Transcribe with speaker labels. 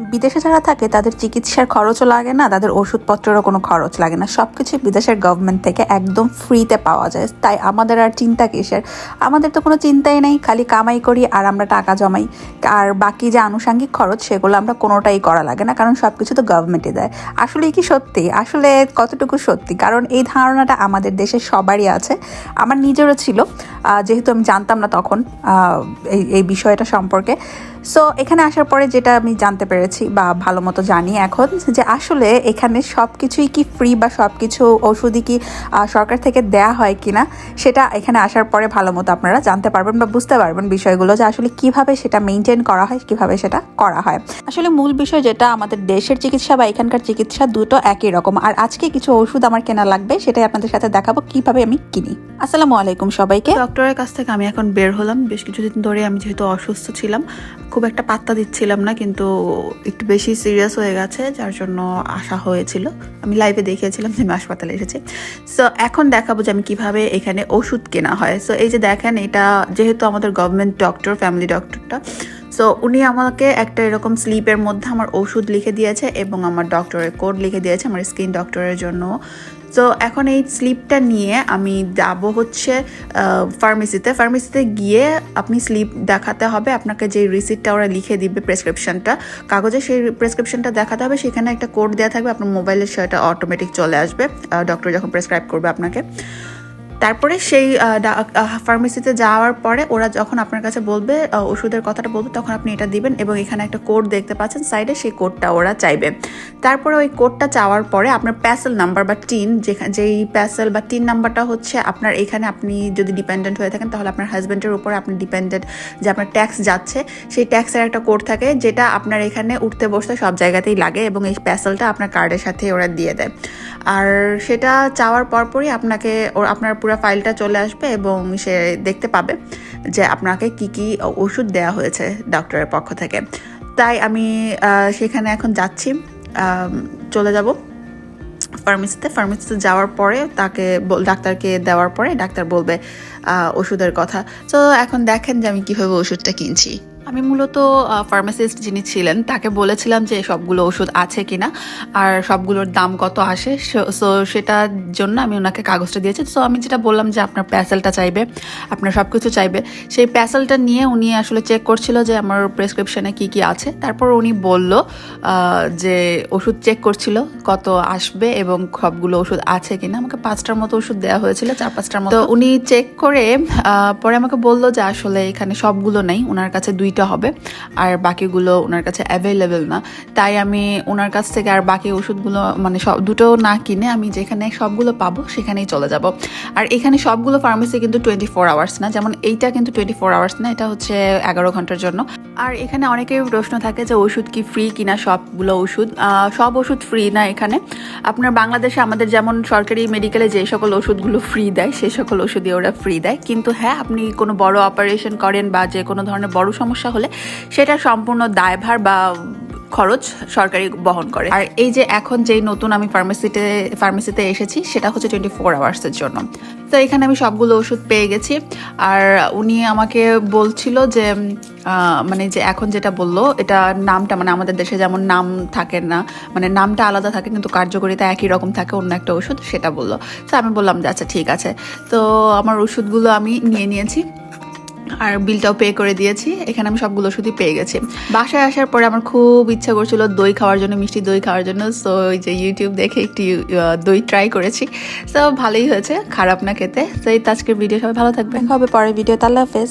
Speaker 1: বিদেশে যারা থাকে, তাদের চিকিৎসার খরচও লাগে না, তাদের ওষুধপত্রেরও কোনো খরচ লাগে না। সব কিছু বিদেশের গভর্নমেন্ট থেকে একদম ফ্রিতে পাওয়া যায়। তাই আমাদের আর চিন্তা কিসের? আমাদের তো কোনো চিন্তাই নেই, খালি কামাই করি আর আমরা টাকা জমাই। আর বাকি যে আনুষঙ্গিক খরচ, সেগুলো আমরা কোনোটাই করা লাগে না, কারণ সব কিছু তো গভর্নমেন্টই দেয়। আসলে কি সত্যি? আসলে কতটুকু সত্যি? কারণ এই ধারণাটা আমাদের দেশে সবারই আছে। আমার নিজেরও ছিল। যেহেতু আমি জানতাম না তখন এই এই বিষয়টা সম্পর্কে। সো এখানে আসার পরে যেটা আমি জানতে পেরেছি বা ভালো মতো জানি এখন, যে আসলে এখানে সব কিছুই কি ফ্রি বা সব কিছু ওষুধই কি সরকার থেকে দেয়া হয় কিনা, সেটা এখানে আসার পরে ভালো মতো আপনারা জানতে পারবেন বা বুঝতে পারবেন বিষয়গুলো, যে আসলে কীভাবে সেটা মেনটেন করা হয়, কীভাবে সেটা করা হয়। আসলে মূল বিষয় যেটা, আমাদের দেশের চিকিৎসা বা এখানকার চিকিৎসা দুটো একই রকম। আর আজকে কিছু ওষুধ আমার কেনা লাগবে, সেটাই আপনাদের সাথে দেখাবো, কীভাবে আমি কিনি। আসসালামু আলাইকুম সবাইকে।
Speaker 2: ডক্টরের কাছ থেকে আমি এখন বের হলাম। বেশ কিছুদিন ধরে আমি যেহেতু অসুস্থ ছিলাম, খুব একটা পাত্তা দিচ্ছিলাম না, কিন্তু একটু বেশি সিরিয়াস হয়ে গেছে, যার জন্য আসা হয়েছিল। আমি লাইভে দেখিয়েছিলাম যে আমি হাসপাতালে এসেছি। সো এখন দেখাবো যে আমি কীভাবে এখানে ওষুধ কেনা হয়। সো এই যে দেখেন, এটা যেহেতু আমাদের গভর্নমেন্ট ডক্টর ফ্যামিলি ডক্টরটা সো উনি আমাকে একটা এরকম স্লিপের মধ্যে আমার ওষুধ লিখে দিয়েছে এবং আমার ডক্টরের কোড লিখে দিয়েছে, আমার স্কিন ডক্টরের জন্য। তো এখন এই স্লিপটা নিয়ে আমি যাব হচ্ছে ফার্মেসিতে ফার্মেসিতে গিয়ে আপনি স্লিপ দেখাতে হবে। আপনাকে যে রিসিপ্টটা ওরা লিখে দিবে প্রেসক্রিপশনটা কাগজে সেই প্রেসক্রিপশনটা দেখাতে হবে। সেখানে একটা কোড দেওয়া থাকবে। আপনার মোবাইলের সেটা অটোমেটিক চলে আসবে। ডক্টর যখন প্রেসক্রাইব করবে আপনাকে। তারপরে সেই ফার্মেসিতে যাওয়ার পরে ওরা যখন আপনার কাছে বলবে ওষুধের কথাটা বলবে, তখন আপনি এটা দিবেন এবং এখানে একটা কোড দেখতে পাচ্ছেন সাইডে সেই কোডটা ওরা চাইবে। তারপরে ওই কোডটা চাওয়ার পরে আপনার প্যাসেল নাম্বার বা টিন যেখানে যেই প্যাসেল বা টিন নাম্বারটা হচ্ছে, আপনার এখানে আপনি যদি ডিপেন্ডেন্ট হয়ে থাকেন, তাহলে আপনার হাজব্যান্ডের উপরে আপনি ডিপেন্ডেন্ট যে আপনার ট্যাক্স যাচ্ছে, সেই ট্যাক্সের একটা কোড থাকে, যেটা আপনার এখানে উঠতে বসতে সব জায়গাতেই লাগে এবং এই প্যাসেলটা আপনার কার্ডের সাথে ওরা দিয়ে দেয়। আর সেটা চাওয়ার পরপরই আপনাকে আপনার পুরো ফাইলটা চলে আসবে এবং সে দেখতে পাবে যে আপনাকে কি কি ওষুধ দেওয়া হয়েছে ডক্টরের পক্ষ থেকে। তাই আমি সেখানে এখন যাচ্ছি। চলে যাব ফার্মেসিতে। ফার্মেসিতে যাওয়ার পরে তাকে ডাক্তারকে দেওয়ার পরে ডাক্তার বলবে ওষুধের কথা। তো এখন দেখেন যে আমি কীভাবে ওষুধটা কিনছি। আমি মূলত ফার্মাসিস্ট যিনি ছিলেন, তাকে বলেছিলাম যে সবগুলো ওষুধ আছে কিনা, আর সবগুলোর দাম কত আসে, সো সেটার জন্য আমি ওনাকে কাগজটা দিয়েছি। সো আমি যেটা বললাম যে আপনার প্যাসেলটা চাইবে, আপনার সব কিছু চাইবে, সেই প্যাসেলটা নিয়ে উনি আসলে চেক করছিল যে আমার প্রেসক্রিপশনে কি কি আছে। তারপর উনি বলল যে ওষুধ চেক করছিল কত আসবে এবং সবগুলো ওষুধ আছে কিনা। আমাকে পাঁচটার মতো ওষুধ দেওয়া হয়েছিল, চার পাঁচটার মতো। উনি চেক করে পরে আমাকে বলল যে আসলে এখানে সবগুলো নেই ওনার কাছে দুইটা হবে। আর বাকিগুলো ওনার কাছে অ্যাভেলেবেল না। তাই আমি ওনার কাছ থেকে আর বাকি ওষুধগুলো মানে সব, দুটো না কিনে আমি যেখানে সবগুলো পাবো সেখানেই চলে যাব। আর এখানে সবগুলো ফার্মেসি কিন্তু টোয়েন্টি ফোর আওয়ার্স না। যেমন এইটা কিন্তু টোয়েন্টি ফোর আওয়ার্স না, এটা হচ্ছে এগারো ঘণ্টার জন্য। আর এখানে অনেকের প্রশ্ন থাকে যে ওষুধ কি ফ্রি কিনা সবগুলো ওষুধ? সব ওষুধ ফ্রি না এখানে। আপনার বাংলাদেশে আমাদের যেমন সরকারি মেডিকেলে যে সকল ওষুধগুলো ফ্রি দেয় সেই সকল ওষুধই ওরা ফ্রি দেয়। কিন্তু হ্যাঁ আপনি কোনো বড় অপারেশন করেন বা যে কোনো ধরনের বড় সমস্যা হলে সেটা সম্পূর্ণ দায়ভার বা খরচ সরকারি বহন করে। আর এই যে এখন যেই নতুন আমি ফার্মেসিতে ফার্মেসিতে এসেছি, সেটা হচ্ছে টোয়েন্টি ফোর আওয়ার্সের জন্য। তো এখানে আমি সবগুলো ওষুধ পেয়ে গেছি। আর উনি আমাকে বলছিল যে মানে যে এখন যেটা বলল, এটা নামটা মানে আমাদের দেশে যেমন নাম থাকে না মানে নামটা আলাদা থাকে, কিন্তু কার্যকারিতা একই রকম থাকে, অন্য একটা ওষুধ, সেটা বলল। তো আমি বললাম যে আচ্ছা ঠিক আছে। তো আমার ওষুধগুলো আমি নিয়ে নিয়েছি। আর বিলটাও পে করে দিয়েছি। এখানে আমি সবগুলো ওষুধই পেয়ে গেছি। বাসায় আসার পরে আমার খুব ইচ্ছা করছিল দই খাওয়ার জন্য, মিষ্টি দই খাওয়ার জন্য। সো ওই যে ইউটিউব দেখে একটি দই ট্রাই করেছি। তো ভালোই হয়েছে, খারাপ না খেতে। তো এই আজকের ভিডিও সবাই ভালো থাকবেন।
Speaker 1: হবে পরের ভিডিও তাহলে হাফেজ।